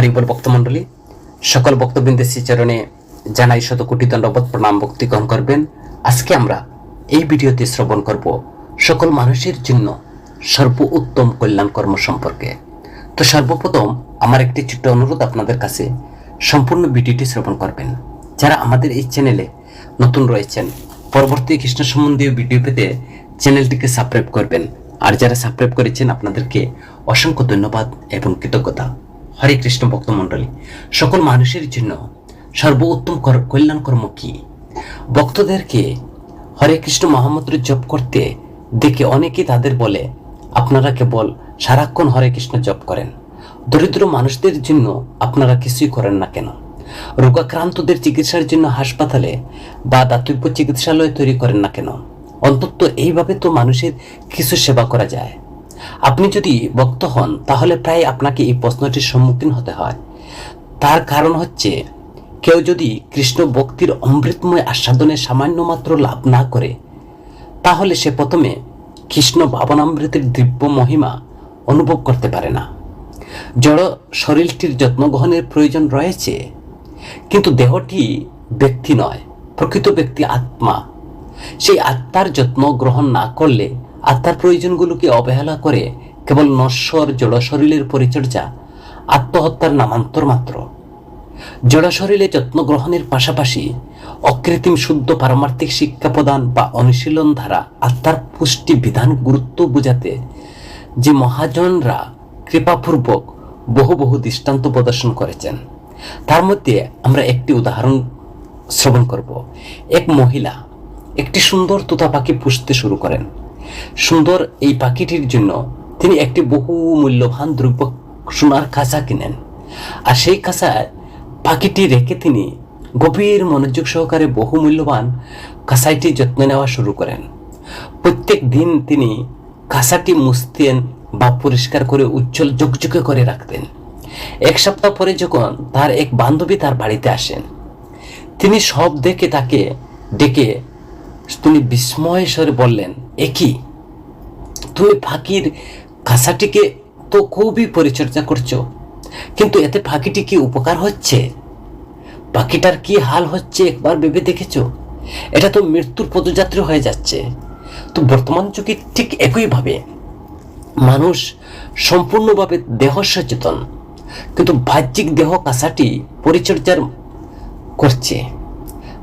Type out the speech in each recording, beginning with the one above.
হরিবল ভক্তমণ্ডলী সকল ভক্তবৃন্দের শ্রীচরণে জানাই শত কোটি দণ্ডবোধ, প্রণাম, ভক্তি গ্রহণ করবেন। আজকে আমরা এই ভিডিওতে শ্রবণ করব সকল মানুষের জন্য সর্ব উত্তম কল্যাণ কর্ম সম্পর্কে। তো সর্বপ্রথম আমার একটি ছোট্ট অনুরোধ আপনাদের কাছে, সম্পূর্ণ ভিডিওটি শ্রবণ করবেন। যারা আমাদের এই চ্যানেলে নতুন রয়েছেন, পরবর্তী কৃষ্ণ সম্বন্ধীয় ভিডিও পেতে চ্যানেলটিকে সাবস্ক্রাইব করবেন। আর যারা সাবস্ক্রাইব করেছেন, আপনাদেরকে অসংখ্য ধন্যবাদ এবং কৃতজ্ঞতা। হরে কৃষ্ণ ভক্তমণ্ডলী সকল মানুষের জন্য সর্বোত্তম কর- কল্যাণ কর্ম কি? ভক্তদেরকে হরে কৃষ্ণ মহামন্ত্র জপ করতে দেখে অনেকেই তাদের বলে, আপনারা কেবল সারাক্ষণ হরে কৃষ্ণ জপ করেন। দরিদ্র মানুষদের জন্য আপনারা কিছুই করেন না কেন? রোগাক্রান্তদের চিকিৎসার জন্য হাসপাতালে বা দাতব্য চিকিৎসালয় তৈরি করেন না কেন? অন্তত এইভাবে তো মানুষের কিছু সেবা করা যায়। আপনি যদি ভক্ত হন, তাহলে প্রায় আপনাকে এই প্রশ্নটির সম্মুখীন হতে হয়। তার কারণ হচ্ছে, কেউ যদি কৃষ্ণ ভক্তির অমৃতময় আস্বাদনে সামান্য মাত্র লাভ না করে, তাহলে সে প্রথমে কৃষ্ণ ভাবনামৃতের দিব্য মহিমা অনুভব করতে পারে না। জড় শরীরটির যত্ন গ্রহণের প্রয়োজন রয়েছে, কিন্তু দেহটি ব্যক্তি নয়, প্রকৃত ব্যক্তি আত্মা। সেই আত্মার যত্ন গ্রহণ না করলে আত্মার প্রয়োজনগুলোকে অবহেলা করে কেবল নশ্বর জড় শরীরের পরিচর্যা, আত্মহত্যার নামান্তর মাত্র। জড় শরীরে যত্ন গ্রহণের পাশাপাশি অকৃত্রিম শুদ্ধ পারমার্থিক শিক্ষা প্রদান বা অনুশীলন ধারা আত্মার পুষ্টি বিধান গুরুত্ব বোঝাতে যে মহাজনরা কৃপাপূর্বক বহু বহু দৃষ্টান্ত প্রদর্শন করেছেন, তার মধ্যে আমরা একটি উদাহরণ শ্রবণ করব। এক মহিলা একটি সুন্দর তোতা পাখি পুষতে শুরু করেন। সুন্দর এই পাখিটির জন্য তিনি একটি বহু মূল্যবান দ্রব্য সোনার খাঁচা কিনেন। আর সেই খাঁচায় পাখিটি রেখে তিনি গভীর মনোযোগ সহকারে বহু মূল্যবান কাঁসাইটির যত্ন নেওয়া শুরু করেন। প্রত্যেক দিন তিনি কাঁসাটি মুছতেন বা পরিষ্কার করে উজ্জ্বল জকজকে করে রাখতেন। এক সপ্তাহ পরে যখন তার এক বান্ধবী তার বাড়িতে আসেন, তিনি সব দেখে তাকে ডেকে তিনি বিস্ময় স্বরে বললেন একই তুমি ফাঁকির কাঁসাটিকে তো খুবই পরিচর্যা করছ। কিন্তু এতে ফাঁকিটি কি উপকার হচ্ছে? পাখিটার কি হাল হচ্ছে একবার ভেবে দেখেছ? এটা তো মৃত্যুর পদযাত্রী হয়ে যাচ্ছে। তো বর্তমান যুগে ঠিক একইভাবে মানুষ সম্পূর্ণভাবে দেহ সচেতন, কিন্তু বাহ্যিক দেহ কাঁসাটি পরিচর্যার করছে।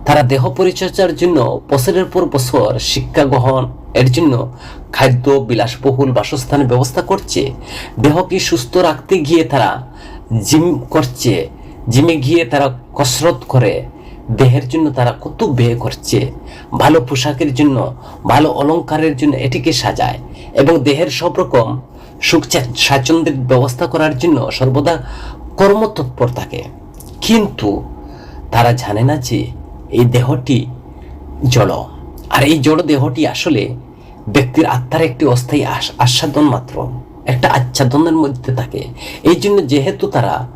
তারা দেহ পরিচর্যার জন্য বছরের পর বছর শিক্ষা গ্রহণ এর জন্য খাদ্য, বিলাসবহুল বাসস্থানের ব্যবস্থা করছে। দেহকে সুস্থ রাখতে গিয়ে তারা জিম করছে। জিমে গিয়ে তারা কসরত করে। দেহের জন্য তারা কত ব্যয় করছে। ভালো পোশাকের জন্য, ভালো অলংকারের জন্য এটিকে সাজায় এবং দেহের সব রকম সুখ স্বাচ্ছন্দ্যের ব্যবস্থা করার জন্য সর্বদা কর্মতৎপর থাকে। কিন্তু তারা জানে না যে এই দেহটি জড়। আর এই জড় দেহটি আসলে ব্যক্তির আত্মার একটি অস্থায়ী আস- আস্বাদন মাত্র, একটা আচ্ছাদনের মধ্যে থাকে। এই জন্য যেহেতু তারা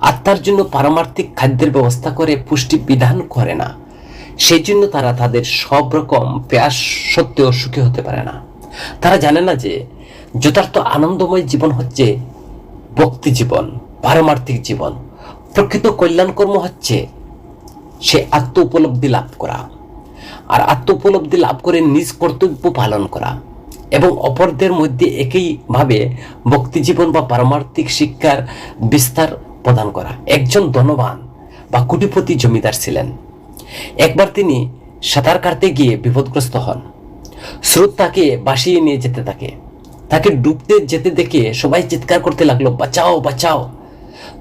আত্মার জন্য পারমার্থিক খাদ্যের ব্যবস্থা করে, পুষ্টি বিধান করে না সেই জন্য তারা তাদের সব রকম পেয়াস সত্ত্বেও সুখী হতে পারে না। তারা জানে না যে যথার্থ আনন্দময় জীবন হচ্ছে ভক্তি জীবন, পারমার্থিক জীবন। প্রকৃত কল্যাণ কর্ম হচ্ছে সে আত্ম উপলব্ধি লাভ করা আর আত্ম উপলব্ধি লাভ করে নিজ কর্তব্য পালন করা এবং অপরদের মধ্যে একইভাবে ভক্তি জীবন বা পারমার্থিক শিক্ষার বিস্তার প্রদান করা। একজন ধনবান বা কোটিপতি জমিদার ছিলেন। একবার তিনি সাঁতার কাটতে গিয়ে বিপদগ্রস্ত হন। স্রোত তাকে বাসিয়ে নিয়ে যেতে থাকে। তাকে ডুবতে যেতে দেখে সবাই চিৎকার করতে লাগল, বাঁচাও বাঁচাও।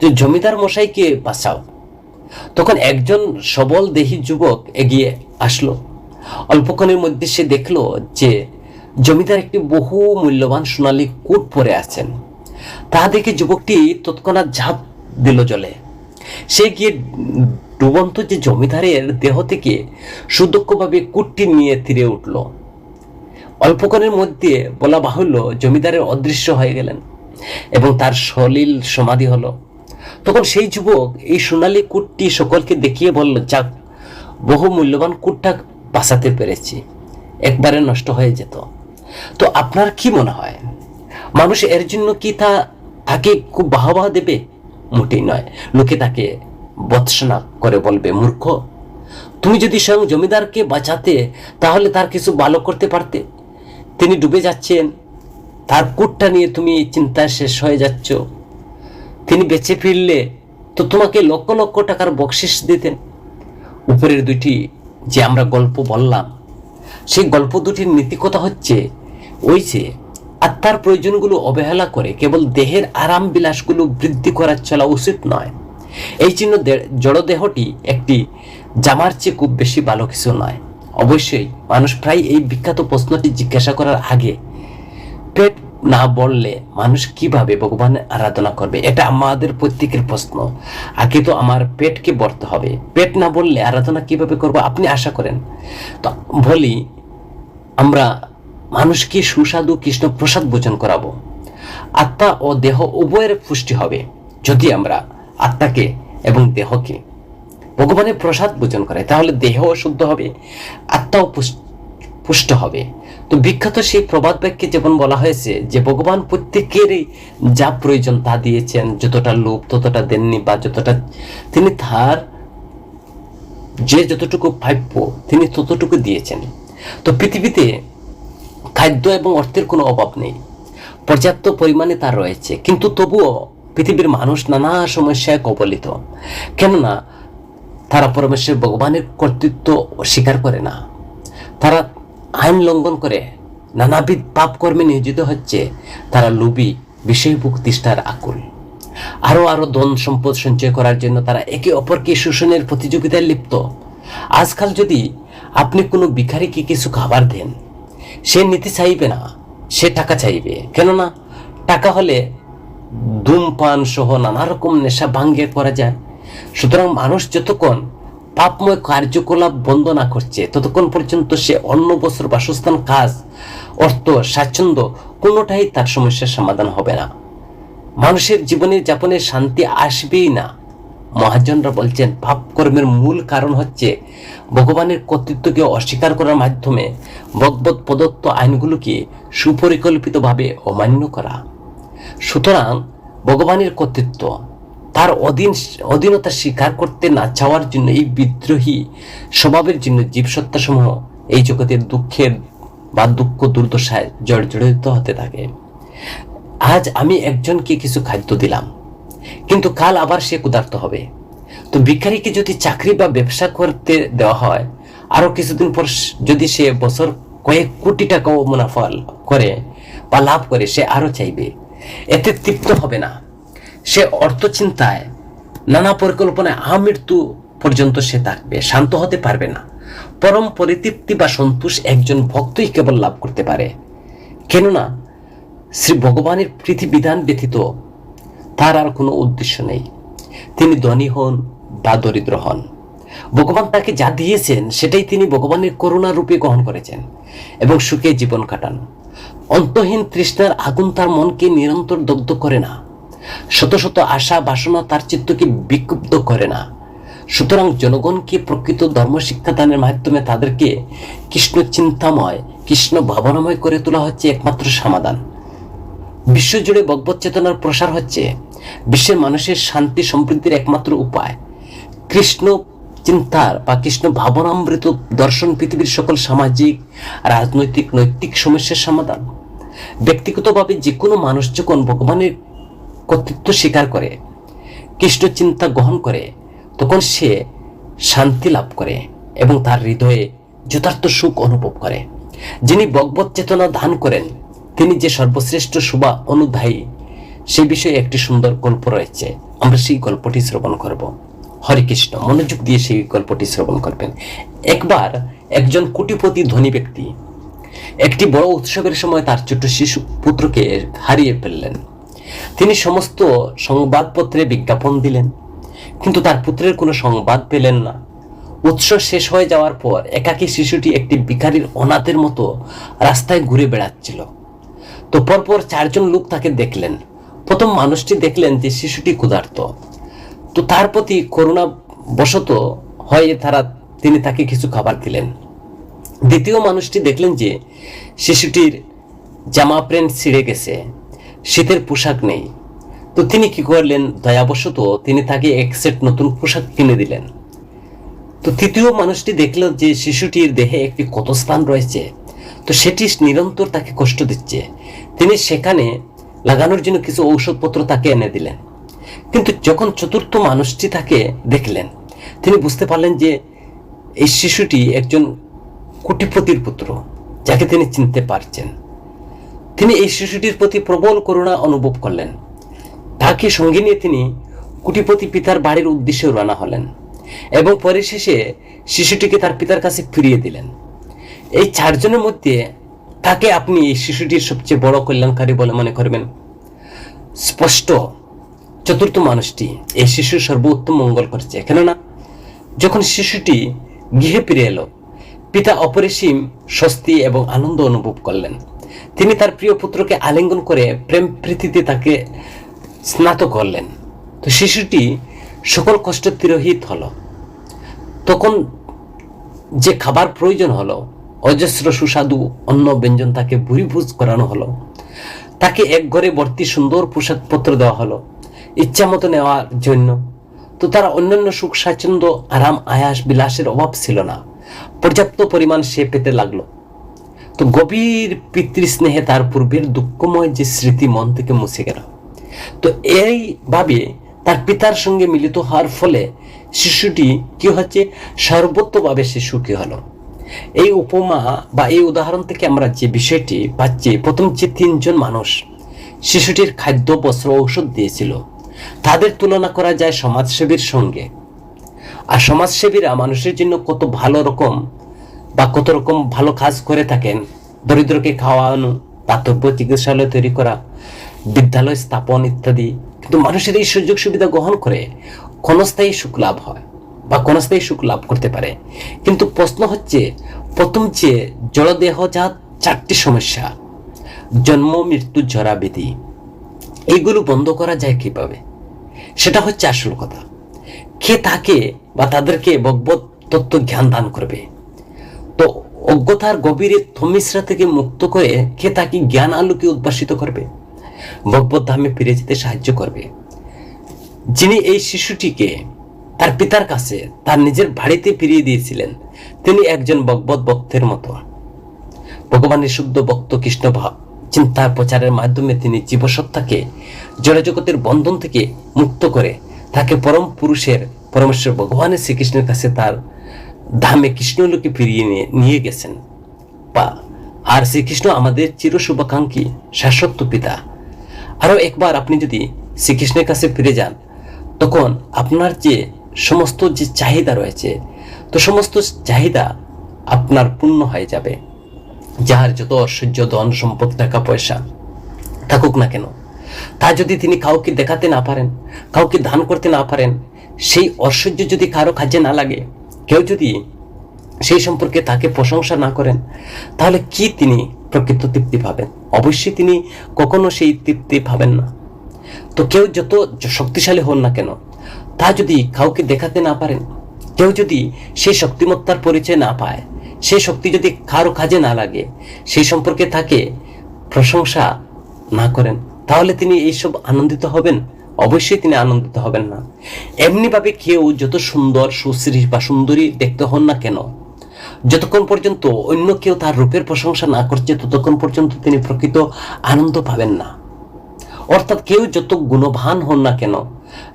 যে জমিদার মশাইকে বাঁচাও। তখন একজন সবল দেহী যুবক এগিয়ে আসলো। অল্পক্ষণের মধ্যে সে দেখল যে জমিদার একটি বহু মূল্যবান সোনালী কোট পরে আছেন। তা দেখে যুবকটি তৎক্ষণাৎ ঝাঁপ দিল জলে। সে গিয়ে ডুবন্ত যে জমিদারের দেহ থেকে সুদক্ষভাবে কুটটি নিয়ে তীরে উঠল। অল্পক্ষণের মধ্যে বলা বাহুল্য জমিদারের অদৃশ্য হয়ে গেলেন এবং তার সলিল সমাধি হলো। তখন সেই যুবক এই সোনালী কুটটি সকলকে দেখিয়ে বলল, যাক, বহু মূল্যবান কুটটা বাঁচাতে পেরেছি। একবারে নষ্ট হয়ে যেত। তো আপনার কি মনে হয়? মানুষ এর জন্য কি তা তাকে খুব বাহবাহ দেবে? মোটেই নয়। লোকে তাকে বৎসনা করে বলবে, মূর্খ, তুমি যদি স্বয়ং জমিদারকে বাঁচাতে, তাহলে তার কিছু ভালো করতে পারতে। তিনি ডুবে যাচ্ছেন। তার কুটটা নিয়ে তুমি চিন্তায় শেষ হয়ে যাচ্ছ। তিনি বেঁচে ফিরলে তো তোমাকে লক্ষ লক্ষ টাকার বকশিস দিতেন। উপরের দুটি যে আমরা গল্প বললাম, সেই গল্প দুটির নীতিকথা হচ্ছে ওই যে আত্মার প্রয়োজনগুলো অবহেলা করে কেবল দেহের আরাম বিলাসগুলো বৃদ্ধি করার চলা উচিত নয়। এই দে- জড়দেহটি একটি জামার চেয়ে খুব বেশি ভালো কিছু নয়। অবশ্যই মানুষ প্রায় এই বিখ্যাত প্রশ্নটি জিজ্ঞাসা করার আগে পেট না বললে মানুষ কীভাবে ভগবানের আরাধনা করবে? এটা আমাদের প্রত্যেকের প্রশ্ন। আগে তো আমার পেটকে বলতে হবে। পেট না বললে আরাধনা কীভাবে করব আপনি আশা করেন? তো বলি, আমরা মানুষকে সুস্বাদু কৃষ্ণ প্রসাদ ভোজন করাবো। আত্মা ও দেহ উভয়ের পুষ্টি হবে, যদি আমরা আত্মাকে এবং দেহকে ভগবানের প্রসাদ ভোজন করে তাহলে দেহও শুদ্ধ হবে, আত্মাও পুষ- পুষ্ট হবে। তো বিখ্যাত সেই প্রবাদ বাক্যে যেমন বলা হয়েছে যে, ভগবান প্রত্যেকেরই যা প্রয়োজন তা দিয়েছেন, যতটা লোভ ততটা দেননি বা যতটা তিনি তার যে যতটুকু প্রাপ্য তিনি ততটুকু দিয়েছেন। তো পৃথিবীতে খাদ্য এবং অর্থের কোনো অভাব নেই। পর্যাপ্ত পরিমাণে তা রয়েছে। কিন্তু তবুও পৃথিবীর মানুষ নানা সমস্যায় কবলিত। কেননা তারা পরমেশ্বর ভগবানের কর্তৃত্ব স্বীকার করে না। তারা আইন লঙ্ঘন করে নানাবিধ পাপ কর্মে নিয়োজিত হচ্ছে তারা লোভী, বিষয়ভোগ তিষ্ঠার আকুল। আরও আরও ধন সম্পদ সঞ্চয় করার জন্য তারা একে অপরকে শোষণের প্রতিযোগিতায় লিপ্ত। আজকাল যদি আপনি কোনো ভিখারিকে কিছু খাবার দেন, সে নিতে চাইবে না, সে টাকা চাইবে। কেননা টাকা হলে ধূমপান সহ নানা রকম নেশা ভাঙ্গে করা যায়। সুতরাং মানুষ যতক্ষণ পাপময় কার্যকলাপ বন্ধ না করছে। ততক্ষণ পর্যন্ত সে অন্য বছর বাসস্থান, কাজ, অর্থ, স্বাচ্ছন্দ্য কোনোটাই তার সমস্যার সমাধান হবে না। মানুষের জীবনে যাপনে শান্তি আসবেই না। মহাজনরা বলছেন পাপ কর্মের মূল কারণ হচ্ছে ভগবানের কর্তৃত্বকে অস্বীকার করার মাধ্যমে ভগবত প্রদত্ত আইনগুলোকে সুপরিকল্পিতভাবে অমান্য করা। সুতরাং ভগবানের কর্তৃত্ব তার অধীন অধীনতা স্বীকার করতে না চাওয়ার জন্য এই বিদ্রোহী স্বভাবের জন্য জীবসত্তাসমূহ এই জগতের দুঃখের বা দুঃখ দুর্দশায় জর্জরিত হতে থাকে। আজ আমি একজনকে কিছু খাদ্য দিলাম, কিন্তু কাল আবার সে ক্ষুধার্ত হবে। তো ভিখারিকে যদি চাকরি বা ব্যবসা করতে দেওয়া হয় আরও কিছুদিন পর যদি সে বছর কয়েক কোটি টাকাও মুনাফা করে বা লাভ করে, সে আরও চাইবে। এতে তৃপ্ত হবে না। সে অর্থ চিন্তায় নানা পরিকল্পনায় আমৃত্যু পর্যন্ত সে থাকবে, শান্ত হতে পারবে না। পরম পরিতৃপ্তি বা সন্তোষ একজন ভক্তই কেবল লাভ করতে পারে। কেননা, শ্রী ভগবানের পৃথিবিধান ব্যতীত তার আর কোনো উদ্দেশ্য নেই। তিনি ধনী হন বা দরিদ্র হন। ভগবান তাকে যা দিয়েছেন, সেটাই তিনি ভগবানের করুণা রূপে গ্রহণ করেছেন এবং সুখে জীবন কাটান। অন্তহীন তৃষ্ণার আগুন তার মনকে নিরন্তর দগ্ধ করে না। শত শত আশা বাসনা তার চিত্তকে বিক্ষুব্ধ করে না। সুতরাং জনগণকে প্রকৃত ধর্মশিক্ষা দানের মাধ্যমে তাদেরকে কৃষ্ণ চিন্তাময় কৃষ্ণ ভাবনাময় করে তোলা হচ্ছে একমাত্র সমাধান। বিশ্বজুড়ে ভগবত চেতনার প্রসার হচ্ছে বিশ্বের মানুষের শান্তি সমৃদ্ধির একমাত্র উপায়। কৃষ্ণ চিন্তার বা কৃষ্ণ ভাবনামৃত দর্শন পৃথিবীর সকল সামাজিক, রাজনৈতিক, নৈতিক সমস্যার সমাধান। ব্যক্তিগতভাবে যে কোনো মানুষ যখন ভগবানের কর্তৃত্ব স্বীকার করে কৃষ্ণ চিন্তা গ্রহণ করে, তখন সে শান্তি লাভ করে এবং তার হৃদয়ে যথার্থ সুখ অনুভব করে। যিনি ভগবত চেতনা দান করেন, তিনি যে সর্বশ্রেষ্ঠ শুভা অনুধায়ী সে বিষয়ে একটি সুন্দর গল্প রয়েছে। আমরা সেই গল্পটি শ্রবণ করব। হরে কৃষ্ণ, মনোযোগ দিয়ে সেই গল্পটি শ্রবণ করবেন। একবার একজন কোটিপতি ধনী ব্যক্তি একটি বড় উৎসবের সময় তার ছোট্ট শিশু পুত্রকে হারিয়ে ফেললেন। তিনি সমস্ত সংবাদপত্রে বিজ্ঞাপন দিলেন, কিন্তু তার পুত্রের কোনো সংবাদ পেলেন না। উৎস শেষ হয়ে যাওয়ার পর একাকী শিশুটি একটি ভিখারির অনাথের মতো রাস্তায় ঘুরে বেড়াচ্ছিল। তো পরপর চারজন লোক তাকে দেখলেন। প্রথম মানুষটি দেখলেন যে শিশুটি ক্ষুধার্ত। তো তার প্রতি করুণা বশত হয়ে তারা তিনি তাকে কিছু খাবার দিলেন। দ্বিতীয় মানুষটি দেখলেন যে শিশুটির জামা প্যান্ট ছিঁড়ে গেছে। শীতের পোশাক নেই। তো তিনি কি করলেন? দয়াবশত তিনি তাকে এক সেট নতুন পোশাক কিনে দিলেন। তো তৃতীয় মানুষটি দেখল যে শিশুটির দেহে একটি ক্ষত স্থান রয়েছে। তো সেটি নিরন্তর তাকে কষ্ট দিচ্ছে। তিনি সেখানে লাগানোর জন্য কিছু ঔষধপত্র তাকে এনে দিলেন। কিন্তু যখন চতুর্থ মানুষটি তাকে দেখলেন, তিনি বুঝতে পারলেন যে এই শিশুটি একজন কোটিপতির পুত্র, যাকে তিনি চিনতে পারছেন। তিনি এই শিশুটির প্রতি প্রবল করুণা অনুভব করলেন। তাকে সঙ্গে নিয়ে তিনি কুটিপতি পিতার বাড়ির উদ্দেশ্যে রওনা হলেন এবং পরিশেষে শিশুটিকে তার পিতার কাছে ফিরিয়ে দিলেন। এই চারজনের মধ্যে তাকে আপনি এই শিশুটির সবচেয়ে বড় কল্যাণকারী বলে মনে করবেন? স্পষ্ট চতুর্থ মানুষটি এই শিশুর সর্বোত্তম মঙ্গল করছে। কেননা, যখন শিশুটি গৃহে ফিরে এলো, পিতা অপরিসীম স্বস্তি এবং আনন্দ অনুভব করলেন। তিনি তার প্রিয় পুত্রকে আলিঙ্গন করে প্রেম প্রীতিতে তাকে স্নাত করলেন। তো শিশুটি সকল কষ্ট তিরোহিত হলো। তখন যে খাবার প্রয়োজন হলো, অজস্র সুস্বাদু অন্ন ব্যঞ্জন তাকে ভুরিভুজ করানো হলো। তাকে এক ঘরে ভর্তি সুন্দর পোশাকপত্র দেওয়া হলো, ইচ্ছা মতো নেওয়ার জন্য। তো তার অন্যান্য সুখ স্বাচ্ছন্দ্য আরাম আয়াস বিলাসের অভাব ছিল না। পর্যাপ্ত পরিমাণ সে পেতে লাগল। তো গভীর পিতৃস্নেহে তার পূর্বের দুঃখময় যে স্মৃতি মন থেকে মুছে গেল। তো এইভাবে তার পিতার সঙ্গে মিলিত হওয়ার ফলে শিশুটি কি হচ্ছে? সর্বত্রভাবে সে সুখী হলো। এই উপমা বা এই উদাহরণ থেকে আমরা যে বিষয়টি পাচ্ছি, প্রথম যে তিনজন মানুষ শিশুটির খাদ্য, বস্ত্র ঔষধ দিয়েছিল, তাদের তুলনা করা যায় সমাজসেবীর সঙ্গে। আর সমাজসেবীরা মানুষের জন্য কত ভালো রকম বা কত রকম ভালো কাজ করে থাকেন, দরিদ্রকে খাওয়ানো, দাতব্য চিকিৎসালয় তৈরি করা, বিদ্যালয় স্থাপন ইত্যাদি, কিন্তু মানুষের এই সুযোগ সুবিধা গ্রহণ করে ক্ষণস্থায়ী সুখ লাভ হয় বা ক্ষণস্থায়ী সুখ লাভ করতে পারে। কিন্তু প্রশ্ন হচ্ছে, প্রথম যে জলদেহজাত চারটি সমস্যা, জন্ম, মৃত্যু, জরা ব্যাধি এইগুলো বন্ধ করা যায় কীভাবে? সেটা হচ্ছে আসল কথা। কে তাকে বা তাদেরকে ভগবত তত্ত্ব জ্ঞান দান করবে? তো অজ্ঞতার গভীরে থমিশ্রা থেকে মুক্ত করে কে তাকে জ্ঞান আলোকে উদ্ভাসিত করবে? ভগবত ধামে ফিরে যেতে সাহায্য করবে। যিনি এই শিশুটিকে তার পিতার কাছে, তার নিজের বাড়িতে ফিরিয়ে দিয়েছিলেন, তিনি একজন ভগবত ভক্তের মতো। ভগবানের শুদ্ধ ভক্ত কৃষ্ণ ভাব চিন্তার প্রচারের মাধ্যমে তিনি জীবসত্তাকে, জড়জগতের বন্ধন থেকে মুক্ত করে, তাকে পরম পুরুষের, পরমেশ্বর ভগবানের শ্রীকৃষ্ণের কাছে তার ধামে কৃষ্ণলোকে ফিরিয়ে নিয়ে নিয়ে গেছেন। বা আর শ্রীকৃষ্ণ আমাদের চির শুভাকাঙ্ক্ষী শাশ্বত পিতা। আরও একবার আপনি যদি শ্রীকৃষ্ণের কাছে ফিরে যান, তখন আপনার যে সমস্ত যে চাহিদা রয়েছে, তো সমস্ত চাহিদা আপনার পূর্ণ হয়ে যাবে। যার যত ঐশ্বর্য ধন সম্পদ, টাকা, পয়সা থাকুক না কেন, তা যদি তিনি কাউকে দেখাতে না পারেন, কাউকে দান করতে না পারেন, সেই ঐশ্বর্য যদি কারও কাজে না লাগে কেউ যদি সেই সম্পর্কে তাকে প্রশংসা না করেন, তাহলে কি তিনি প্রকৃত তৃপ্তি পাবেন? অবশ্যই তিনি কখনো সেই তৃপ্তি পাবেন না। তো কেউ যত শক্তিশালী হন না কেন, তা যদি কাউকে দেখাতে না পারেন, কেউ যদি সেই শক্তিমত্তার পরিচয় না পায় সেই শক্তি যদি কারও কাজে না লাগে, সেই সম্পর্কে তাকে প্রশংসা না করেন, তাহলে তিনি এইসব আনন্দিত হবেন? অবশ্যই তিনি আনন্দিত হবেন না। এমনিভাবে কেউ যত সুন্দর, সুশ্রী বা সুন্দরী দেখতে হন না কেন, যতক্ষণ পর্যন্ত অন্য কেউ তার রূপের প্রশংসা না করছে, ততক্ষণ পর্যন্ত তিনি প্রকৃত আনন্দ পাবেন না। অর্থাৎ কেউ যত গুণবান হন না কেন,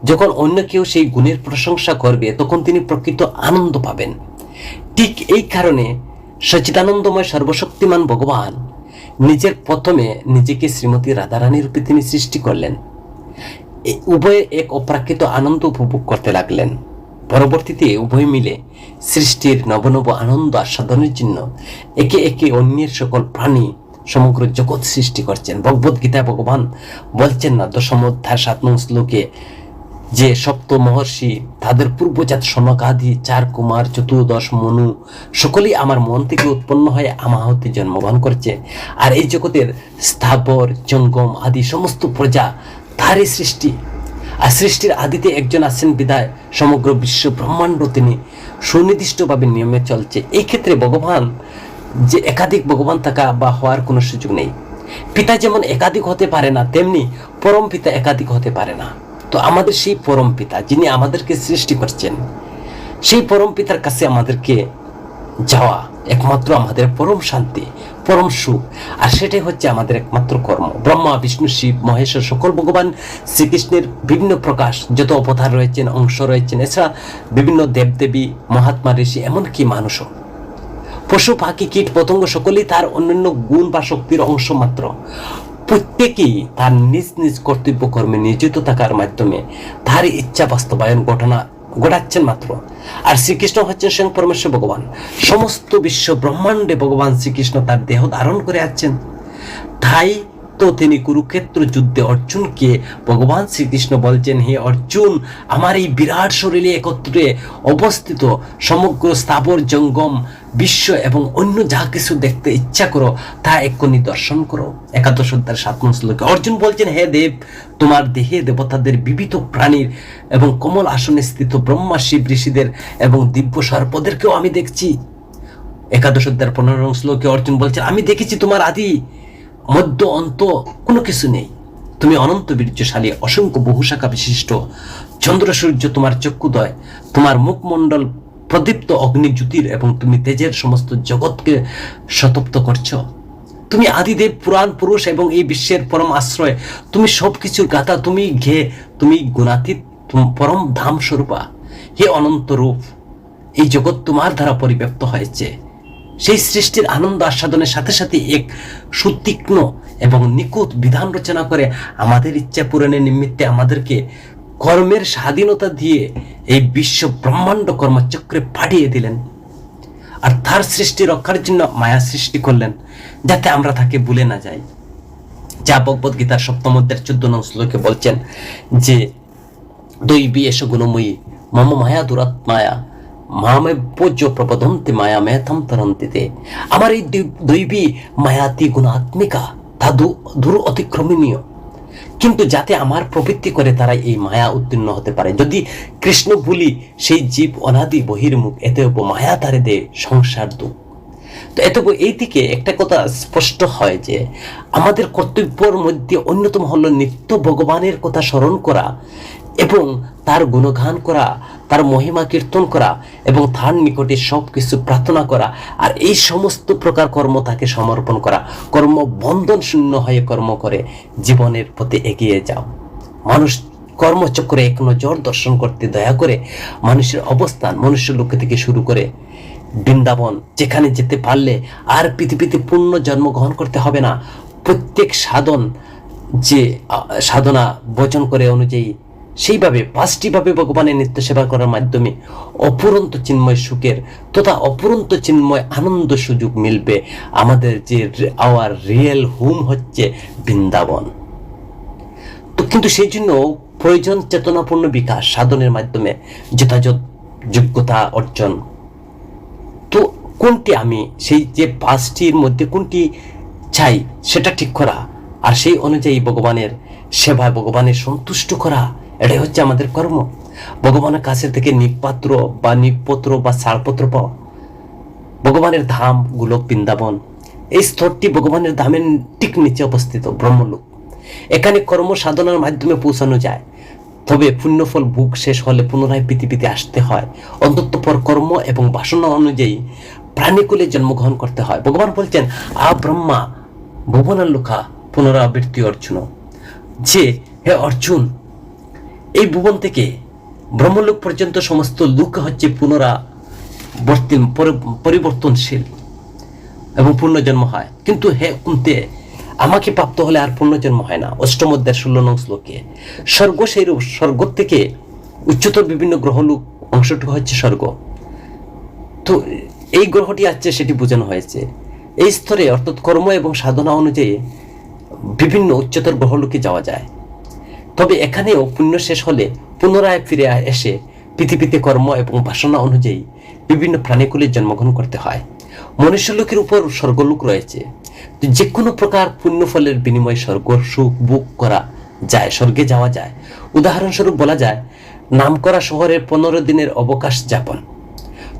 যখন অন্য কেউ সেই গুণের প্রশংসা করবে, তখন তিনি প্রকৃত আনন্দ পাবেন। ঠিক এই কারণে সচিদানন্দময় সর্বশক্তিমান ভগবান নিজের প্রথমে নিজেকে শ্রীমতী রাধারানী রূপে তিনি সৃষ্টি করলেন। উভয়ে এক অপ্রাকৃত আনন্দ উপভোগ করতে লাগলেন। পরবর্তীতে উভয় মিলে সৃষ্টির নবনব আনন্দ আস্বাদনের জন্য একে একে অন্যের সকল প্রাণী সমগ্র জগৎ সৃষ্টি করছেন। ভগবদ গীতায় ভগবান বলছেন না, দশম অধ্যায় সাত নং শ্লোকে যে সপ্ত মহর্ষি তাদের পূর্বজাত সনকাদি চার কুমার, চতুর্দশ মনু সকলেই আমার মন থেকে উৎপন্ন হয়ে আমাহতে জন্মগ্রহণ করছে। আর এই জগতের স্থাবর, জঙ্গম আদি সমস্ত প্রজা তারই সৃষ্টি। আর সৃষ্টির আদিতে একজন আছেন বিদায় সমগ্র বিশ্ব ব্রহ্মাণ্ড তিনি সুনির্দিষ্টভাবে নিয়মে চলছে। এই ক্ষেত্রে ভগবান যে একাধিক ভগবান থাকা বা হওয়ার কোনো সুযোগ নেই। পিতা যেমন একাধিক হতে পারে না, তেমনি পরম পিতা একাধিক হতে পারে না। তো আমাদের সেই পরম পিতা যিনি আমাদেরকে সৃষ্টি করছেন, সেই পরম পিতার কাছে আমাদেরকে যাওয়া একমাত্র আমাদের পরম শান্তি। পরম সুখ। আর সেটাই হচ্ছে আমাদের একমাত্র কর্ম। ব্রহ্মা, বিষ্ণু, শিব, মহেশ্বর, সকল ভগবান শ্রীকৃষ্ণের বিভিন্ন প্রকাশ, যত অবতার রয়েছেন, অংশ রয়েছেন, এছাড়া বিভিন্ন দেবদেবী, মহাত্মা ঋষি, এমনকি মানুষও। পশু, পাখি, কীট, পতঙ্গ সকলেই তার অন্যান্য গুণ বা শক্তির অংশ মাত্র। প্রত্যেকেই তার নিজ নিজ কর্তব্য কর্মে নিয়োজিত থাকার মাধ্যমে তার ইচ্ছা বাস্তবায়ন ঘটনা ঘটাচ্ছেন মাত্র। আর শ্রীকৃষ্ণ হচ্ছেন স্বয়ং পরমেশ্বর ভগবান। সমস্ত বিশ্ব ব্রহ্মাণ্ডে ভগবান শ্রীকৃষ্ণ তার দেহ ধারণ করে আছেন। তাই তো তিনি কুরুক্ষেত্র যুদ্ধে অর্জুনকে ভগবান শ্রীকৃষ্ণ বলছেন, হে অর্জুন, আমার এই বিরাট শরীরে একত্রে অবস্থিত সমগ্র স্থাবর জঙ্গম, বিশ্ব এবং অন্য যা কিছু দেখতে ইচ্ছা করো, তা এক্ষুনি দর্শন করো। একাদশ অধ্যায়ের সাত শ্লোকে অর্জুন বলছেন, হে দেব, তোমার দেহে দেবতাদের বিবিধ প্রাণীর এবং কমল আসনে স্থিত ব্রহ্মা শিব ঋষিদের এবং দিব্য সর্পদেরকেও আমি দেখছি। একাদশ অধ্যায়ের পনেরো শ্লোকে অর্জুন বলছেন, আমি দেখেছি তোমার আদি মধ্য অন্ত কোনো কিছু নেই। তুমি অনন্ত বীর্যশালী, অসংখ্য বহুশাখা বিশিষ্ট চন্দ্র সূর্য তোমার চক্ষুদয়, তোমার মুখমণ্ডল প্রদীপ্ত অগ্নিজ্যোতির এবং তুমি তেজের সমস্ত জগৎকে শতপ্ত করছ। তুমি আদিদেব, পুরাণ, পুরুষ এবং এই বিশ্বের পরম আশ্রয়। তুমি সব কিছুর গাথা, তুমি ঘে, তুমি গুণাতীত পরম ধাম স্বরূপা হে অনন্ত রূপ, এই জগৎ তোমার দ্বারা পরিব্যাপ্ত হয়েছে। সেই সৃষ্টির আনন্দ আস্বাদনের সাথে সাথে এক সুতীক্ষ্ণ এবং নিখুঁত বিধান রচনা করে আমাদের ইচ্ছা পূরণের নিমিত্তে আমাদেরকে কর্মের স্বাধীনতা দিয়ে এই বিশ্ব ব্রহ্মাণ্ড কর্মচক্রে পাঠিয়ে দিলেন। আর তার সৃষ্টি রক্ষার জন্য মায়া সৃষ্টি করলেন, যাতে আমরা তাকে ভুলে না যাই। যা ভগবদ গীতার সপ্তম অধ্যায়ের চোদ্দ নং শ্লোকে বলছেন যে, দৈবী এস গুণময়ী, মম মায়া দুরাত্মায়া মামে পূজ্য প্রবদন্তি মায়া মেথম তরন্তিতে আমার এই দৈবী মায়াতি গুণাত্মিকা তা দূর অতিক্রমণীয় কিন্তু যাতে আমার প্রবৃত্তি করে তারা এই মায়া উত্তীর্ণ হতে পারে যদি কৃষ্ণ বলি সেই জীব অনাদি বহির্মুখ এতে মায়া তারে দে সংসার দুঃখ তো এত এই দিকে একটা কথা স্পষ্ট হয় যে আমাদের কর্তব্যের মধ্যে অন্যতম হলো নিত্য ভগবানের কথা স্মরণ করা। এবং তার গুণগান করা, তার মহিমা কীর্তন করা এবং তার নিকটে সব কিছু প্রার্থনা করা আর এই সমস্ত প্রকার কর্ম তাকে সমর্পণ করা। কর্ম বন্ধন শূন্য হয়ে কর্ম করে, জীবনের পথে এগিয়ে যাও। মানুষ কর্মচক্রে এক নজর দর্শন করতে দয়া করে মানুষের অবস্থান, মনুষ্য লোক থেকে শুরু করে বৃন্দাবন, যেখানে যেতে পারলে আর পৃথিবীতে পূর্ণ জন্মগ্রহণ করতে হবে না। প্রত্যেক সাধন যে সাধনা বচন করে অনুযায়ী সেইভাবে, পাঁচটিভাবে ভগবানের নিত্য সেবা করার মাধ্যমে অপুরন্ত চিন্ময় সুখের তথা অপুরন্ত চিন্ময় আনন্দ সুযোগ মিলবে আমাদের যে আওয়ার রিয়েল হোম হচ্ছে বৃন্দাবন। তো কিন্তু সেই জন্য প্রয়োজন চেতনাপূর্ণ বিকাশ সাধনের মাধ্যমে যথাযথ যোগ্যতা অর্জন। তো কোনটি আমি, সেই যে পাঁচটির মধ্যে কোনটি চাই সেটা ঠিক করা, আর সেই অনুযায়ী ভগবানের সেবায় ভগবানের সন্তুষ্ট করা এটাই হচ্ছে আমাদের কর্ম। ভগবানের কাছে থেকে নিপাত্র বা নিপত্র বা ছাড়পত্র পাওয়া। ভগবানের ধাম, গোলক, বৃন্দাবন, এই স্তরটি ভগবানের ধামের ঠিক নিচে অবস্থিত, ব্রহ্মলোক। এখানে কর্ম সাধনার মাধ্যমে পৌঁছানো যায়। তবে পুণ্যফল ভোগ শেষ হলে পুনরায় পৃথিবীতে আসতে হয়। অন্তত পর কর্ম এবং বাসনা অনুযায়ী প্রাণীকুলে জন্মগ্রহণ করতে হয়। ভগবান বলছেন, আ ব্রহ্মা ভুবনাল্লুকা পুনরাবৃত্তি অর্জুন। যে হে অর্জুন এই ভুবন থেকে ব্রহ্মলোক পর্যন্ত সমস্ত লোক হচ্ছে পুনরা বর্তি- পরি- পরিবর্তনশীল এবং পুনর্জন্ম হয়। কিন্তু হে কুন্তে, আমাকে প্রাপ্ত হলে আর পুনর্জন্ম হয় না। অষ্টম অধ্যায়ের ষোলো নং শ্লোকে স্বর্গ সেইরূপ স্বর্গ থেকে উচ্চতর বিভিন্ন গ্রহলোক অংশটুকু হচ্ছে স্বর্গ। তো এই গ্রহটি আছে সেটি বোঝানো হয়েছে। এই স্তরে অর্থাৎ কর্ম এবং সাধনা অনুযায়ী বিভিন্ন উচ্চতর গ্রহলোকে যাওয়া যায়। তবে এখানেও পুণ্য শেষ হলে পুনরায় ফিরে এসে পৃথিবীতে কর্ম এবং বাসনা অনুযায়ী বিভিন্ন প্রাণীকুলে জন্মগ্রহণ করতে হয়। মনুষ্যলোকের উপর স্বর্গলোক রয়েছে। যে কোনো প্রকার পুণ্যফলের বিনিময়ে স্বর্গ, সুখ বুক করা যায়, স্বর্গে যাওয়া যায়। উদাহরণস্বরূপ বলা যায়, নামকরা শহরের পনেরো দিনের অবকাশ যাপন।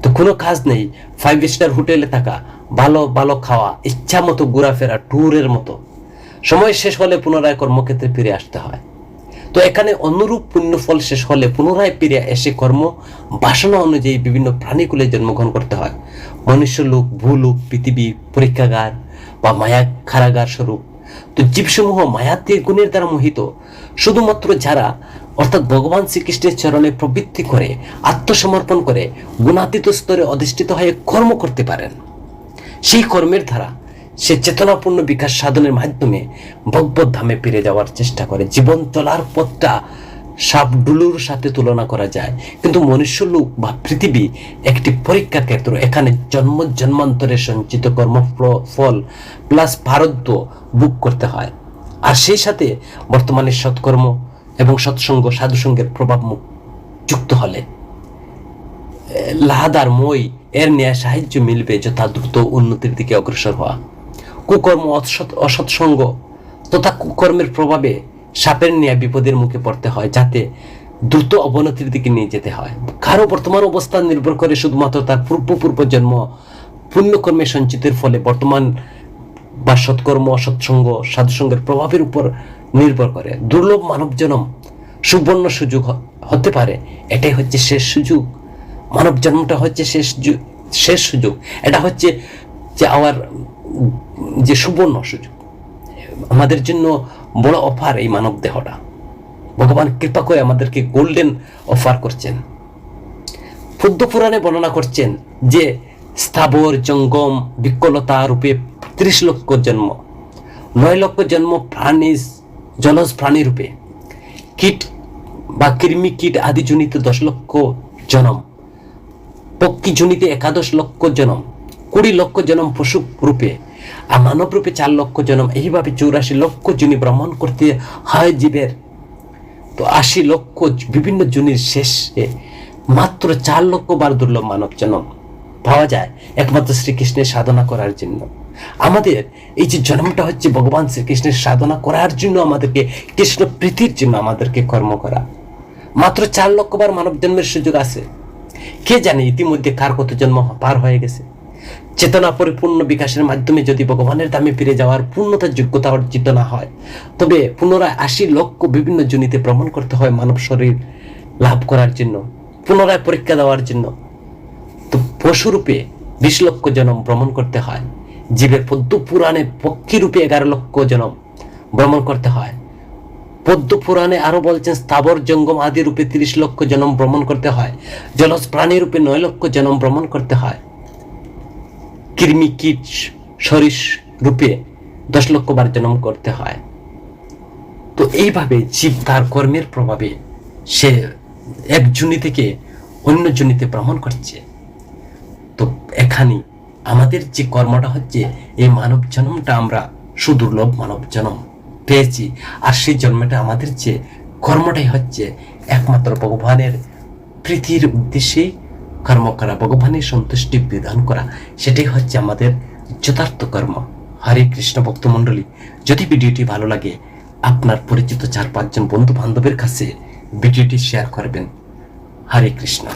তো কোনো কাজ নেই ফাইভ স্টার হোটেলে থাকা, ভালো ভালো খাওয়া ইচ্ছা মতো ঘোরাফেরা ট্যুরের মতো। সময় শেষ হলে পুনরায় কর্মক্ষেত্রে ফিরে আসতে হয়। তো এখানে অনুরূপ পুণ্যফল শেষ হলে পুনরায় ফিরে এসে কর্ম, বাসনা অনুযায়ী বিভিন্ন প্রাণীকুলে জন্মগ্রহণ করতে হয়। মনুষ্য লোক ভূলোক, পৃথিবী, পরীক্ষাগার বা মায়া খারাগার স্বরূপ। তো জীবসমূহ মায়াত্মীয় গুণের দ্বারা মোহিত। শুধুমাত্র যারা, অর্থাৎ ভগবান শ্রীকৃষ্ণের চরণে প্রবৃত্তি করে, আত্মসমর্পণ করে, গুণাতীত স্তরে অধিষ্ঠিত হয়ে কর্ম করতে পারেন। সেই কর্মের দ্বারা সে চেতনাপূর্ণ বিকাশ সাধনের মাধ্যমে ভগবত ধামে ফিরে যাওয়ার চেষ্টা করে। জীবন চলার পথটা সাপ ডুলুর সাথে তুলনা করা যায়। কিন্তু মনুষ্য লোক বা পৃথিবী একটি পরীক্ষা ক্ষেত্র। এখানে জন্ম, জন্মান্তরে সঞ্চিত কর্ম ফল প্লাস ভারত্ব বুক করতে হয়। আর সেই সাথে বর্তমানে সৎকর্ম এবং সৎসঙ্গ সাধুসঙ্গের প্রভাব যুক্ত হলে। লাহাদার মই এর ন্যায় সাহায্য মিলবে যথা দ্রুত উন্নতির দিকে অগ্রসর হওয়া। কুকর্ম অসৎ অসৎসঙ্গ তথা কুকর্মের প্রভাবে সাপের ন্যায় বিপদের মুখে পড়তে হয়, যাতে দ্রুত অবনতির দিকে নিয়ে যেতে হয়। কারও বর্তমান অবস্থান নির্ভর করে শুধুমাত্র তার পূর্ব পূর্ব জন্ম পুণ্যকর্মে সঞ্চিতের ফলে বর্তমান বা সৎকর্ম, অসৎসঙ্গ, সাধুসঙ্গের প্রভাবের উপর নির্ভর করে। দুর্লভ মানব জনম সুবর্ণ সুযোগ হতে পারে, এটাই হচ্ছে শেষ সুযোগ। মানব জন্মটা হচ্ছে শেষ শেষ সুযোগ। এটা হচ্ছে যে আমার যে সুবর্ণ সুযোগ। আমাদের জন্য বড় অফার এই মানব দেহটা। ভগবান কৃপা করে আমাদেরকে গোল্ডেন অফার করছেন। পদ্ম পুরাণে বর্ণনা করছেন যে স্থাবর, জঙ্গম, বিকলতা রূপে ত্রিশ লক্ষ জন্ম, নয় লক্ষ জন্ম প্রাণী, জলজ প্রাণী রূপে। কীট বা কৃমি কীট আদি জনিত দশ লক্ষ জনম, পক্ষী জনিতে একাদশ লক্ষ জনম, কুড়ি লক্ষ জনম পশু রূপে। আর মানব রূপে চার লক্ষ জনম, এইভাবে চৌরাশি লক্ষ জনি ভ্রমণ করতে হয় জীবের। তো আশি লক্ষ বিভিন্ন জনির শেষে মাত্র চার লক্ষ বার দুর্লভ মানব জন্ম পাওয়া যায় একমাত্র শ্রীকৃষ্ণের সাধনা করার জন্য। আমাদের এই যে জন্মটা হচ্ছে ভগবান শ্রীকৃষ্ণের সাধনা করার জন্য আমাদেরকে, কৃষ্ণ প্রীতির জন্য আমাদেরকে কর্ম করা। মাত্র চার লক্ষ বার মানব জন্মের সুযোগ আছে। কে জানে ইতিমধ্যে কার কত জন্ম পার হয়ে গেছে। চেতনা পরিপূর্ণ বিকাশের মাধ্যমে যদি ভগবানের দামে ফিরে যাওয়ার পূর্ণতার যোগ্যতা অর্জিত না হয়, তবে পুনরায় আশি লক্ষ বিভিন্ন জনিতে ভ্রমণ করতে হয় মানব শরীর লাভ করার জন্য, পুনরায় পরীক্ষা দেওয়ার জন্য। তো পশুরূপে বিশ লক্ষ জনম ভ্রমণ করতে হয়, জীবের পদ্ম পুরাণে পক্ষী রূপে এগারো লক্ষ জনম ভ্রমণ করতে হয়। পদ্ম পুরাণে আরও বলছেন, স্থাবর জঙ্গম আদি রূপে তিরিশ লক্ষ জনম ভ্রমণ করতে হয়, জলজ প্রাণী রূপে নয় লক্ষ জনম ভ্রমণ করতে হয়। কৃমি কীট সরিষ রূপে দশ লক্ষ বার জন্ম করতে হয়। তো এইভাবে জীব তার কর্মের প্রভাবে সে এক জুনি থেকে অন্য জুনিতে ভ্রমণ করছে। তো এখানে আমাদের যে কর্মটা হচ্ছে, এই মানব জন্মটা আমরা সুদুর্লভ মানব জন্ম পেয়েছি। আর সেই জন্মটা আমাদের যে কর্মটাই হচ্ছে একমাত্র ভগবানের প্রীতির উদ্দেশ্যে কর্ম করা, ভগবানের সন্তুষ্টি বিধান করা, সেটাই হচ্ছে আমাদের যথার্থ কর্ম। হরে কৃষ্ণ ভক্তমণ্ডলী, যদি ভিডিওটি ভালো লাগে, আপনার পরিচিত চার পাঁচজন বন্ধু বান্ধবের কাছে ভিডিওটি শেয়ার করবেন। হরে কৃষ্ণ।